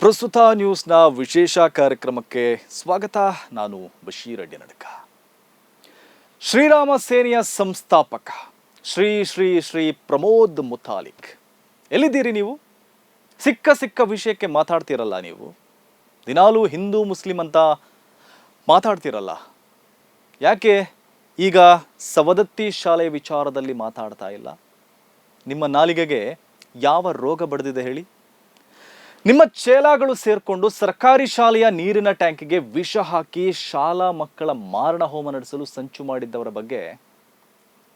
ಪ್ರಸ್ತುತ ನ್ಯೂಸ್ನ ವಿಶೇಷ ಕಾರ್ಯಕ್ರಮಕ್ಕೆ ಸ್ವಾಗತ. ನಾನು ಬಶೀರ್ ಅಡ್ಡಿ ನಡಕ ಶ್ರೀರಾಮ ಸೇನೆಯ ಸಂಸ್ಥಾಪಕ ಶ್ರೀ ಶ್ರೀ ಶ್ರೀ ಪ್ರಮೋದ್ ಮುತಾಲಿಕ್. ಎಲ್ಲಿದ್ದೀರಿ ನೀವು? ಸಿಕ್ಕ ಸಿಕ್ಕ ವಿಷಯಕ್ಕೆ ಮಾತಾಡ್ತಿರಲ್ಲ ನೀವು? ದಿನಾಲೂ ಹಿಂದೂ ಮುಸ್ಲಿಂ ಅಂತ ಮಾತಾಡ್ತಿರಲ್ಲ? ಯಾಕೆ ಈಗ ಸವದತ್ತಿ ಶಾಲೆ ವಿಚಾರದಲ್ಲಿ ಮಾತಾಡ್ತಾ ಇಲ್ಲ? ನಿಮ್ಮ ನಾಲಿಗೆಗೆ ಯಾವ ರೋಗ ಬಡಿದಿದೆ ಹೇಳಿ? ನಿಮ್ಮ ಚೇಲಾಗಳು ಸೇರ್ಕೊಂಡು ಸರ್ಕಾರಿ ಶಾಲೆಯ ನೀರಿನ ಟ್ಯಾಂಕಿಗೆ ವಿಷ ಹಾಕಿ ಶಾಲಾ ಮಕ್ಕಳ ಮಾರಣ ಹೋಮ ನಡೆಸಲು ಸಂಚು ಮಾಡಿದ್ದವರ ಬಗ್ಗೆ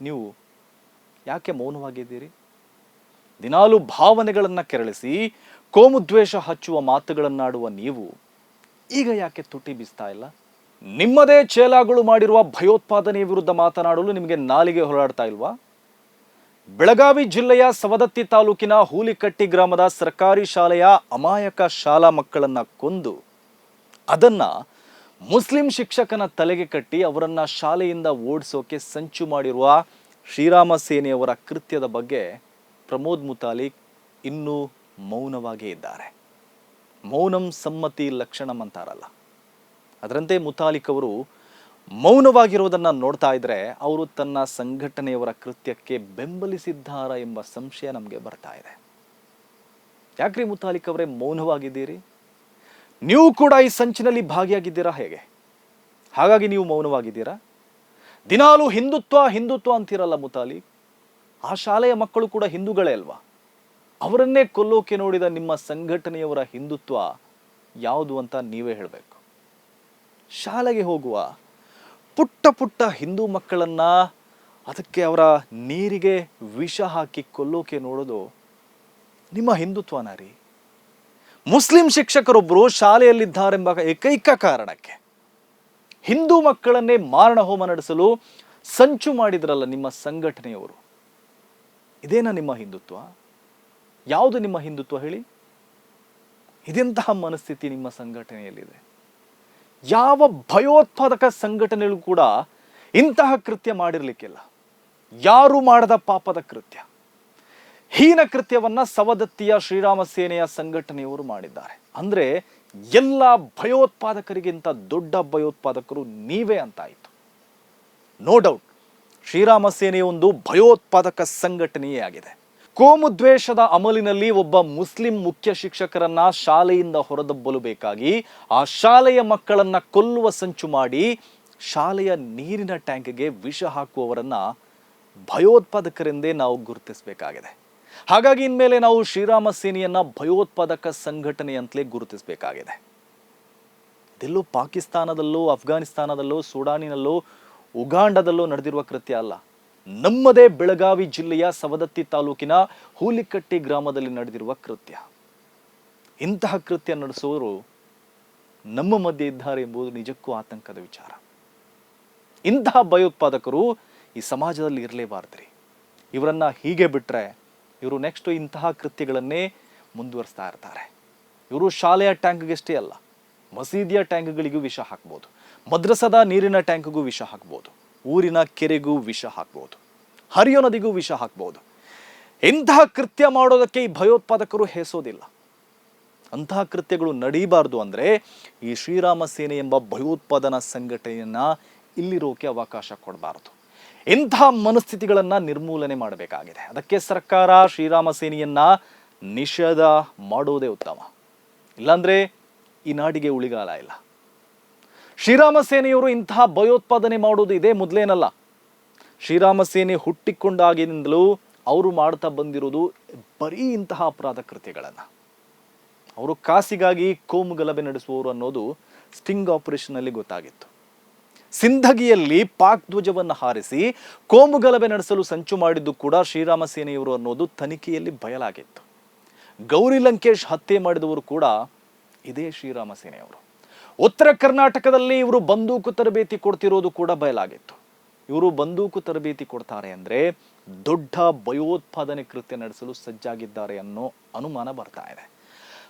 ನೀವು ಯಾಕೆ ಮೌನವಾಗಿದ್ದೀರಿ? ದಿನಾಲು ಭಾವನೆಗಳನ್ನು ಕೆರಳಿಸಿ ಕೋಮುದ್ವೇಷ ಹಚ್ಚುವ ಮಾತುಗಳನ್ನಾಡುವ ನೀವು ಈಗ ಯಾಕೆ ತುಟಿ ಬೀಸ್ತಾ ಇಲ್ಲ? ನಿಮ್ಮದೇ ಚೇಲಾಗಳು ಮಾಡಿರುವ ಭಯೋತ್ಪಾದನೆಯ ವಿರುದ್ಧ ಮಾತನಾಡಲು ನಿಮಗೆ ನಾಲಿಗೆ ಹೋರಾಡ್ತಾ ಇಲ್ವಾ? ಬೆಳಗಾವಿ ಜಿಲ್ಲೆಯ ಸವದತ್ತಿ ತಾಲೂಕಿನ ಹೂಲಿಕಟ್ಟಿ ಗ್ರಾಮದ ಸರ್ಕಾರಿ ಶಾಲೆಯ ಅಮಾಯಕ ಶಾಲಾ ಮಕ್ಕಳನ್ನ ಕೊಂದು ಅದನ್ನ ಮುಸ್ಲಿಂ ಶಿಕ್ಷಕನ ತಲೆಗೆ ಕಟ್ಟಿ ಅವರನ್ನ ಶಾಲೆಯಿಂದ ಓಡಿಸೋಕೆ ಸಂಚು ಮಾಡಿರುವ ಶ್ರೀರಾಮ ಸೇನೆಯವರ ಕೃತ್ಯದ ಬಗ್ಗೆ ಪ್ರಮೋದ್ ಮುತಾಲಿಕ್ ಇನ್ನೂ ಮೌನವಾಗೇ ಇದ್ದಾರೆ. ಮೌನಂ ಸಮ್ಮತಿ ಲಕ್ಷಣಂ ಅಂತಾರಲ್ಲ. ಅದರಂತೆ ಮುತಾಲಿಕ್ ಅವರು ಮೌನವಾಗಿರೋದನ್ನ ನೋಡ್ತಾ ಇದ್ರೆ ಅವರು ತನ್ನ ಸಂಘಟನೆಯವರ ಕೃತ್ಯಕ್ಕೆ ಬೆಂಬಲಿಸಿದ್ದಾರಾ ಎಂಬ ಸಂಶಯ ನಮಗೆ ಬರ್ತಾ ಇದೆ. ಯಾಕ್ರಿ ಮುತಾಲಿಕ್ ಅವರೇ ಮೌನವಾಗಿದ್ದೀರಿ? ನೀವು ಕೂಡ ಈ ಸಂಚಿನಲ್ಲಿ ಭಾಗಿಯಾಗಿದ್ದೀರಾ ಹೇಗೆ? ಹಾಗಾಗಿ ನೀವು ಮೌನವಾಗಿದ್ದೀರಾ? ದಿನಾಲು ಹಿಂದುತ್ವ ಹಿಂದುತ್ವ ಅಂತೀರಲ್ಲ ಮುತಾಲಿಕ್. ಆ ಶಾಲೆಯ ಮಕ್ಕಳು ಕೂಡ ಹಿಂದೂಗಳೇ ಅಲ್ವಾ? ಅವರನ್ನೇ ಕೊಲ್ಲೋಕೆ ನೋಡಿದ ನಿಮ್ಮ ಸಂಘಟನೆಯವರ ಹಿಂದುತ್ವ ಯಾವುದು ಅಂತ ನೀವೇ ಹೇಳಬೇಕು. ಶಾಲೆಗೆ ಹೋಗುವ ಪುಟ್ಟ ಪುಟ್ಟ ಹಿಂದೂ ಮಕ್ಕಳನ್ನ ಅದಕ್ಕೆ ಅವರ ನೀರಿಗೆ ವಿಷ ಹಾಕಿ ಕೊಲ್ಲೋಕೆ ನೋಡೋದು ನಿಮ್ಮ ಹಿಂದುತ್ವನ ರೀ. ಮುಸ್ಲಿಂ ಶಿಕ್ಷಕರೊಬ್ಬರು ಶಾಲೆಯಲ್ಲಿದ್ದಾರೆಂಬ ಏಕೈಕ ಕಾರಣಕ್ಕೆ ಹಿಂದೂ ಮಕ್ಕಳನ್ನೇ ಮಾರಣ ಹೋಮ ನಡೆಸಲು ಸಂಚು ಮಾಡಿದ್ರಲ್ಲ ನಿಮ್ಮ ಸಂಘಟನೆಯವರು. ಇದೇನಾ ನಿಮ್ಮ ಹಿಂದುತ್ವ? ಯಾವುದು ನಿಮ್ಮ ಹಿಂದುತ್ವ ಹೇಳಿ? ಇದೆಂತಹ ಮನಸ್ಥಿತಿ ನಿಮ್ಮ ಸಂಘಟನೆಯಲ್ಲಿದೆ? ಯಾವ ಭಯೋತ್ಪಾದಕ ಸಂಘಟನೆಗಳು ಕೂಡ ಇಂತಹ ಕೃತ್ಯ ಮಾಡಿರಲಿಕ್ಕಿಲ್ಲ. ಯಾರು ಮಾಡದ ಪಾಪದ ಕೃತ್ಯ? ಹೀನ ಕೃತ್ಯವನ್ನ ಸವದತ್ತಿಯ ಶ್ರೀರಾಮ ಸೇನೆಯ ಸಂಘಟನೆಯವರು ಮಾಡಿದ್ದಾರೆ. ಅಂದ್ರೆ ಎಲ್ಲ ಭಯೋತ್ಪಾದಕರಿಗಿಂತ ದೊಡ್ಡ ಭಯೋತ್ಪಾದಕರು ನೀವೇ ಅಂತಾಯಿತು ನೋ ಡೌಟ್ ಶ್ರೀರಾಮ ಸೇನೆಯೊಂದು ಭಯೋತ್ಪಾದಕ ಸಂಘಟನೆಯೇ ಆಗಿದೆ. ಕೋಮುದ್ವೇಷದ ಅಮಲಿನಲ್ಲಿ ಒಬ್ಬ ಮುಸ್ಲಿಂ ಮುಖ್ಯ ಶಿಕ್ಷಕರನ್ನ ಶಾಲೆಯಿಂದ ಹೊರದಬ್ಬಲು ಬೇಕಾಗಿ ಆ ಶಾಲೆಯ ಮಕ್ಕಳನ್ನ ಕೊಲ್ಲುವ ಸಂಚು ಮಾಡಿ ಶಾಲೆಯ ನೀರಿನ ಟ್ಯಾಂಕ್ಗೆ ವಿಷ ಹಾಕುವವರನ್ನ ಭಯೋತ್ಪಾದಕರೆಂದೇ ನಾವು ಗುರುತಿಸಬೇಕಾಗಿದೆ. ಹಾಗಾಗಿ ಇನ್ಮೇಲೆ ನಾವು ಶ್ರೀರಾಮ ಸೇನೆಯನ್ನ ಭಯೋತ್ಪಾದಕ ಸಂಘಟನೆ ಅಂತಲೇ ಗುರುತಿಸಬೇಕಾಗಿದೆ. ಇದೆಲ್ಲೂ ಪಾಕಿಸ್ತಾನದಲ್ಲೋ ಅಫ್ಘಾನಿಸ್ತಾನದಲ್ಲೋ ಸೂಡಾನಿನಲ್ಲೂ, ಉಗಾಂಡದಲ್ಲೋ ನಡೆದಿರುವ ಕೃತ್ಯ ಅಲ್ಲ. ನಮ್ಮದೇ ಬೆಳಗಾವಿ ಜಿಲ್ಲೆಯ ಸವದತ್ತಿ ತಾಲೂಕಿನ ಹೂಲಿಕಟ್ಟಿ ಗ್ರಾಮದಲ್ಲಿ ನಡೆದಿರುವ ಕೃತ್ಯ. ಇಂತಹ ಕೃತ್ಯ ನಡೆಸುವವರು ನಮ್ಮ ಮಧ್ಯೆ ಇದ್ದಾರೆ ಎಂಬುದು ನಿಜಕ್ಕೂ ಆತಂಕದ ವಿಚಾರ. ಇಂತಹ ಭಯೋತ್ಪಾದಕರು ಈ ಸಮಾಜದಲ್ಲಿ ಇರಲೇಬಾರ್ದ್ರಿ. ಇವರನ್ನ ಹೀಗೆ ಬಿಟ್ರೆ ಇವರು ನೆಕ್ಸ್ಟ್ ಇಂತಹ ಕೃತ್ಯಗಳನ್ನೇ ಮುಂದುವರಿಸ್ತಾ ಇರ್ತಾರೆ. ಇವರು ಶಾಲೆಯ ಟ್ಯಾಂಕ್ಗೆಷ್ಟೇ ಅಲ್ಲ, ಮಸೀದಿಯ ಟ್ಯಾಂಕ್ಗಳಿಗೂ ವಿಷ ಹಾಕ್ಬೋದು, ಮದ್ರಸದ ನೀರಿನ ಟ್ಯಾಂಕ್ಗೂ ವಿಷ ಹಾಕ್ಬೋದು. ಊರಿನ ಕೆರೆಗೂ ವಿಷ ಹಾಕ್ಬೋದು, ಹರಿಯೋ ನದಿಗೂ ವಿಷ ಹಾಕ್ಬೋದು. ಇಂತಹ ಕೃತ್ಯ ಮಾಡೋದಕ್ಕೆ ಈ ಭಯೋತ್ಪಾದಕರು ಹೆಸೋದಿಲ್ಲ. ಅಂತಹ ಕೃತ್ಯಗಳು ನಡೀಬಾರ್ದು ಅಂದರೆ ಈ ಶ್ರೀರಾಮ ಸೇನೆ ಎಂಬ ಭಯೋತ್ಪಾದನಾ ಸಂಘಟನೆಯನ್ನ ಇಲ್ಲಿರೋಕೆ ಅವಕಾಶ ಕೊಡಬಾರದು. ಇಂತಹ ಮನಸ್ಥಿತಿಗಳನ್ನ ನಿರ್ಮೂಲನೆ ಮಾಡಬೇಕಾಗಿದೆ. ಅದಕ್ಕೆ ಸರ್ಕಾರ ಶ್ರೀರಾಮ ಸೇನೆಯನ್ನು ನಿಷೇಧ ಮಾಡೋದೇ ಉತ್ತಮ. ಇಲ್ಲಾಂದರೆ ಈ ನಾಡಿಗೆ ಉಳಿಗಾಲ ಇಲ್ಲ. ಶ್ರೀರಾಮ ಸೇನೆಯವರು ಇಂತಹ ಭಯೋತ್ಪಾದನೆ ಮಾಡುವುದು ಇದೇ ಮೊದಲೇನಲ್ಲ. ಶ್ರೀರಾಮ ಸೇನೆ ಹುಟ್ಟಿಕೊಂಡಾಗಿನಿಂದಲೂ ಅವರು ಮಾಡ್ತಾ ಬಂದಿರೋದು ಬರೀ ಇಂತಹ ಅಪರಾಧ ಕೃತ್ಯಗಳನ್ನು. ಅವರು ಕಾಸಿಗಾಗಿ ಕೋಮು ಗಲಭೆ ನಡೆಸುವವರು ಅನ್ನೋದು ಸ್ಟಿಂಗ್ ಆಪರೇಷನ್ ಅಲ್ಲಿ ಗೊತ್ತಾಗಿತ್ತು. ಸಿಂಧಗಿಯಲ್ಲಿ ಪಾಕ್ ಧ್ವಜವನ್ನು ಹಾರಿಸಿ ಕೋಮು ಗಲಭೆ ನಡೆಸಲು ಸಂಚು ಮಾಡಿದ್ದು ಕೂಡ ಶ್ರೀರಾಮ ಸೇನೆಯವರು ಅನ್ನೋದು ತನಿಖೆಯಲ್ಲಿ ಬಯಲಾಗಿತ್ತು. ಗೌರಿ ಲಂಕೇಶ್ ಹತ್ಯೆ ಮಾಡಿದವರು ಕೂಡ ಇದೇ ಶ್ರೀರಾಮ ಸೇನೆಯವರು. ಉತ್ತರ ಕರ್ನಾಟಕದಲ್ಲಿ ಇವರು ಬಂದೂಕು ತರಬೇತಿ ಕೊಡ್ತಿರೋದು ಕೂಡ ಬಯಲಾಗಿತ್ತು. ಇವರು ಬಂದೂಕು ತರಬೇತಿ ಕೊಡ್ತಾರೆ ಅಂದರೆ ದೊಡ್ಡ ಭಯೋತ್ಪಾದನೆ ಕೃತ್ಯ ನಡೆಸಲು ಸಜ್ಜಾಗಿದ್ದಾರೆ ಅನ್ನೋ ಅನುಮಾನ ಬರ್ತಾ ಇದೆ.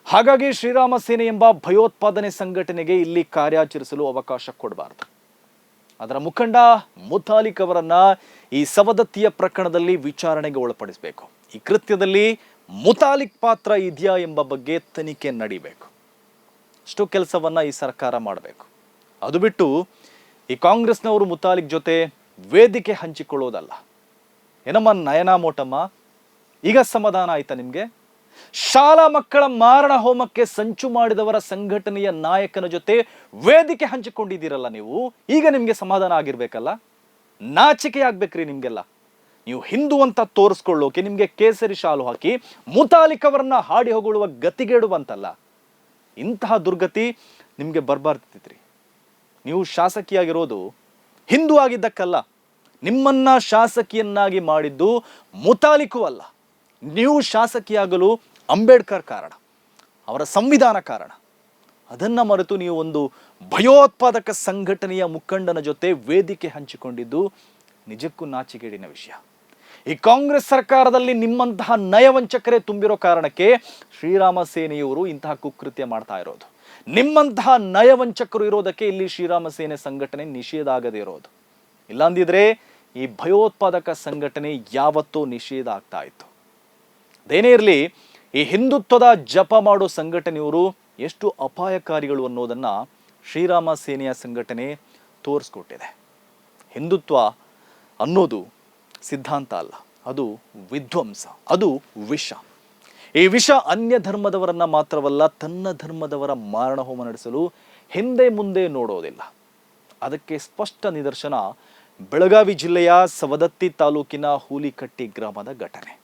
ಹಾಗಾಗಿ ಶ್ರೀರಾಮ ಸೇನೆ ಎಂಬ ಭಯೋತ್ಪಾದನೆ ಸಂಘಟನೆಗೆ ಇಲ್ಲಿ ಕಾರ್ಯಾಚರಿಸಲು ಅವಕಾಶ ಕೊಡಬಾರದು. ಅದರ ಮುಖಂಡ ಮುತಾಲಿಕ್ ಅವರನ್ನ ಈ ಸವದತ್ತಿಯ ಪ್ರಕರಣದಲ್ಲಿ ವಿಚಾರಣೆಗೆ ಒಳಪಡಿಸಬೇಕು. ಈ ಕೃತ್ಯದಲ್ಲಿ ಮುತಾಲಿಕ್ ಪಾತ್ರ ಇದೆಯಾ ಎಂಬ ಬಗ್ಗೆ ತನಿಖೆ ನಡೀಬೇಕು. ಅಷ್ಟು ಕೆಲಸವನ್ನು ಈ ಸರ್ಕಾರ ಮಾಡಬೇಕು. ಅದು ಬಿಟ್ಟು ಈ ಕಾಂಗ್ರೆಸ್ನವರು ಮುತಾಲಿಕ್ ಜೊತೆ ವೇದಿಕೆ ಹಂಚಿಕೊಳ್ಳೋದಲ್ಲ. ಏನಮ್ಮ ನಯನ ಮೋಟಮ್ಮ? ಈಗ ಸಮಾಧಾನ ಆಯ್ತಾ ನಿಮಗೆ? ಶಾಲಾ ಮಕ್ಕಳ ಮಾರಣ ಹೋಮಕ್ಕೆ ಸಂಚು ಮಾಡಿದವರ ಸಂಘಟನೆಯ ನಾಯಕನ ಜೊತೆ ವೇದಿಕೆ ಹಂಚಿಕೊಂಡಿದ್ದೀರಲ್ಲ ನೀವು? ಈಗ ನಿಮಗೆ ಸಮಾಧಾನ ಆಗಿರ್ಬೇಕಲ್ಲ? ನಾಚಿಕೆ ಆಗ್ಬೇಕ್ರಿ ನಿಮ್ಗೆಲ್ಲ. ನೀವು ಹಿಂದೂ ಅಂತ ತೋರಿಸ್ಕೊಳ್ಳೋಕೆ, ನಿಮಗೆ ಕೇಸರಿ ಶಾಲು ಹಾಕಿ ಮುತಾಲಿಕ್ ಅವರನ್ನ ಹಾಡಿ ಹೊಗಳುವ ಗತಿಗೇಡು ಬಂತಲ್ಲ. ಇಂತಹ ದುರ್ಗತಿ ನಿಮಗೆ ಬರ್ಬಾರ್ದಿತ್ರಿ ನೀವು ಶಾಸಕಿಯಾಗಿರೋದು ಹಿಂದೂ ಆಗಿದ್ದಕ್ಕಲ್ಲ, ನಿಮ್ಮನ್ನ ಶಾಸಕಿಯನ್ನಾಗಿ ಮಾಡಿದ್ದು ಮುತಾಲಿಕು ಅಲ್ಲ. ನೀವು ಶಾಸಕಿಯಾಗಲು ಅಂಬೇಡ್ಕರ್ ಕಾರಣ, ಅವರ ಸಂವಿಧಾನ ಕಾರಣ. ಅದನ್ನು ಮರೆತು ನೀವು ಒಂದು ಭಯೋತ್ಪಾದಕ ಸಂಘಟನೆಯ ಮುಖಂಡನ ಜೊತೆ ವೇದಿಕೆ ಹಂಚಿಕೊಂಡಿದ್ದು ನಿಜಕ್ಕೂ ನಾಚಿಗೇಡಿನ ವಿಷಯ. ಈ ಕಾಂಗ್ರೆಸ್ ಸರ್ಕಾರದಲ್ಲಿ ನಿಮ್ಮಂತಹ ನಯವಂಚಕರೇ ತುಂಬಿರೋ ಕಾರಣಕ್ಕೆ ಶ್ರೀರಾಮ ಸೇನೆಯವರು ಇಂತಹ ಕುಕೃತ್ಯ ಮಾಡ್ತಾ ಇರೋದು. ನಿಮ್ಮಂತಹ ನಯವಂಚಕರು ಇರೋದಕ್ಕೆ ಇಲ್ಲಿ ಶ್ರೀರಾಮ ಸೇನೆ ಸಂಘಟನೆ ನಿಷೇಧ ಆಗದೇ ಇರೋದು. ಇಲ್ಲಾಂದಿದ್ರೆ ಈ ಭಯೋತ್ಪಾದಕ ಸಂಘಟನೆ ಯಾವತ್ತೂ ನಿಷೇಧ ಆಗ್ತಾ ಇತ್ತು. ಅದೇನೇ ಇರಲಿ, ಈ ಹಿಂದುತ್ವದ ಜಪ ಮಾಡೋ ಸಂಘಟನೆಯವರು ಎಷ್ಟು ಅಪಾಯಕಾರಿಗಳು ಅನ್ನೋದನ್ನ ಶ್ರೀರಾಮ ಸೇನೆಯ ಸಂಘಟನೆ ತೋರಿಸ್ಕೊಟ್ಟಿದೆ. ಹಿಂದುತ್ವ ಅನ್ನೋದು ಸಿದ್ಧಾಂತ ಅಲ್ಲ. ಅದು ವಿಧ್ವಂಸ, ಅದು ವಿಷ. ಈ ವಿಷ ಅನ್ಯ ಧರ್ಮದವರನ್ನ ಮಾತ್ರವಲ್ಲ, ತನ್ನ ಧರ್ಮದವರ ಮಾರಣಹೋಮ ನಡೆಸಲು ಹಿಂದೆ ಮುಂದೆ ನೋಡೋದಿಲ್ಲ. ಅದಕ್ಕೆ ಸ್ಪಷ್ಟ ನಿದರ್ಶನ ಬೆಳಗಾವಿ ಜಿಲ್ಲೆಯ ಸವದತ್ತಿ ತಾಲೂಕಿನ ಹೂಲಿಕಟ್ಟಿ ಗ್ರಾಮದ ಘಟನೆ.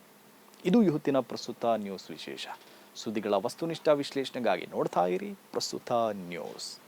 ಇದು ಇವತ್ತಿನ ಪ್ರಸ್ತುತ ನ್ಯೂಸ್ ವಿಶೇಷ. ಸುದ್ದಿಗಳ ವಸ್ತುನಿಷ್ಠ ವಿಶ್ಲೇಷಣೆಗಾಗಿ ನೋಡ್ತಾ ಇರಿ ಪ್ರಸ್ತುತ ನ್ಯೂಸ್.